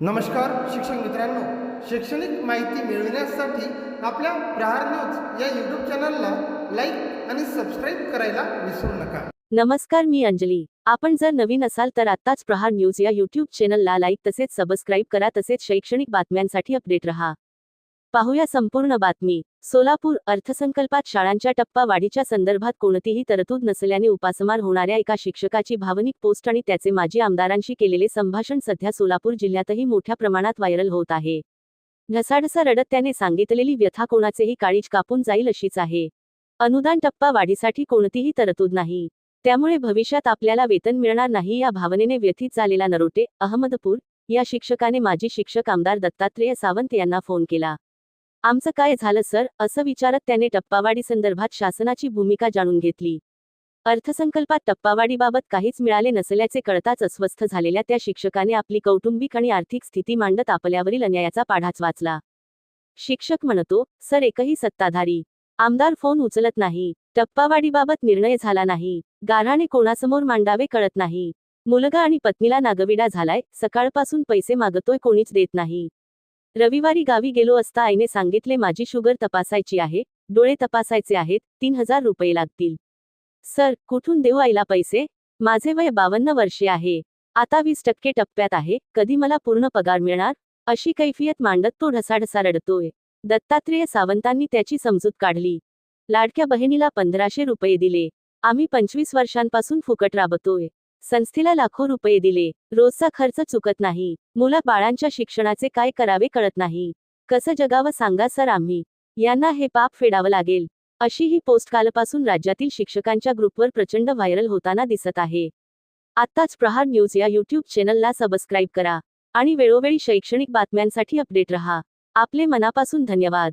नमस्कार शिक्षक मित्रांनो. शैक्षणिक माहिती मिळविण्यासाठी आपल्या प्रहार न्यूज या यूट्यूब चॅनलला लाईक आणि सबस्क्राईब करायला विसरू नका. नमस्कार मी अंजली. आपण जर नवीन असाल तर आत्ताच प्रहार न्यूज या यूट्यूब चॅनलला लाईक तसेच सबस्क्राईब करा तसेच शैक्षणिक बातम्यांसाठी अपडेट रहा. पाहूया संपूर्ण बातमी. सोलापूर अर्थसंकल्पात शाळांच्या टप्पा वाढीच्या संदर्भात कोणतीही तरतूद नसल्याने उपासमार होणाऱ्या एका शिक्षकाची भावनिक पोस्ट आणि त्याचे माजी आमदारांशी केलेले संभाषण सध्या सोलापूर जिल्ह्यातही मोठ्या प्रमाणात व्हायरल होत आहे. ढसाढसा रडत त्याने सांगितलेली व्यथा कोणाचेही काळीज कापून जाईल अशीच आहे. अनुदान टप्पा वाढीसाठी कोणतीही तरतूद नाही. त्यामुळे भविष्यात आपल्याला वेतन मिळणार नाही या भावनेने व्यथित झालेला नरोटे अहमदपूर या शिक्षकाने माजी शिक्षक आमदार दत्तात्रेय सावंत यांना फोन केला. आमचं काय झालं सर? असं विचारत त्याने टप्पावाडी संदर्भात शासनाची भूमिका जाणून घेतली. अर्थसंकल्पात टप्पावाढीबाबत काहीच मिळाले नसल्याचे कळताच अस्वस्थ झालेल्या त्या शिक्षकाने आपली कौटुंबिक आणि आर्थिक स्थिती मांडत आपल्यावरील अन्यायाचा पाढाच वाचला. शिक्षक म्हणतो सर एकही सत्ताधारी आमदार फोन उचलत नाही टप्पावाढीबाबत निर्णय झाला नाही गाऱ्हाणे कोणासमोर मांडावे कळत नाही मुलगा आणि पत्नीला नागविडा झालाय सकाळपासून पैसे मागतोय कोणीच देत नाही. रविवारी गावी गेलो असता आईने सांगितले माझी शुगर तपासायची आहे डोळे तपासायचे आहेत तीन हजार रुपये लागतील. सर कुठून देऊ आईला पैसे? माझे वय बावन्न वर्षे आहे. आता वीस टक्के टप्प्यात आहे. कधी मला पूर्ण पगार मिळणार? अशी कैफियत मांडत तो ढसाढसा रडतोय. दत्तात्रेय सावंतांनी त्याची समजूत काढली. लाडक्या बहिणीला पंधराशे रुपये दिले. आम्ही पंचवीस वर्षांपासून फुकट राबतोय. संस्थेला लाखो रुपये दिले. रोजचा खर्च चुकत नाही. मुला बाळांच्या शिक्षणाचे काय करावे कळत नाही. कसं जगावं सांगा सर आम्ही. यांना हे पाप फेडावं लागेल. अशी ही पोस्ट कालपासून राज्यातील शिक्षकांच्या ग्रुपवर प्रचंड व्हायरल होताना दिसत आहे. आत्ताच प्रहार न्यूज या यूट्यूब चॅनलला सबस्क्राईब करा आणि वेळोवेळी शैक्षणिक बातम्यांसाठी अपडेट रहा. आपले मनापासून धन्यवाद.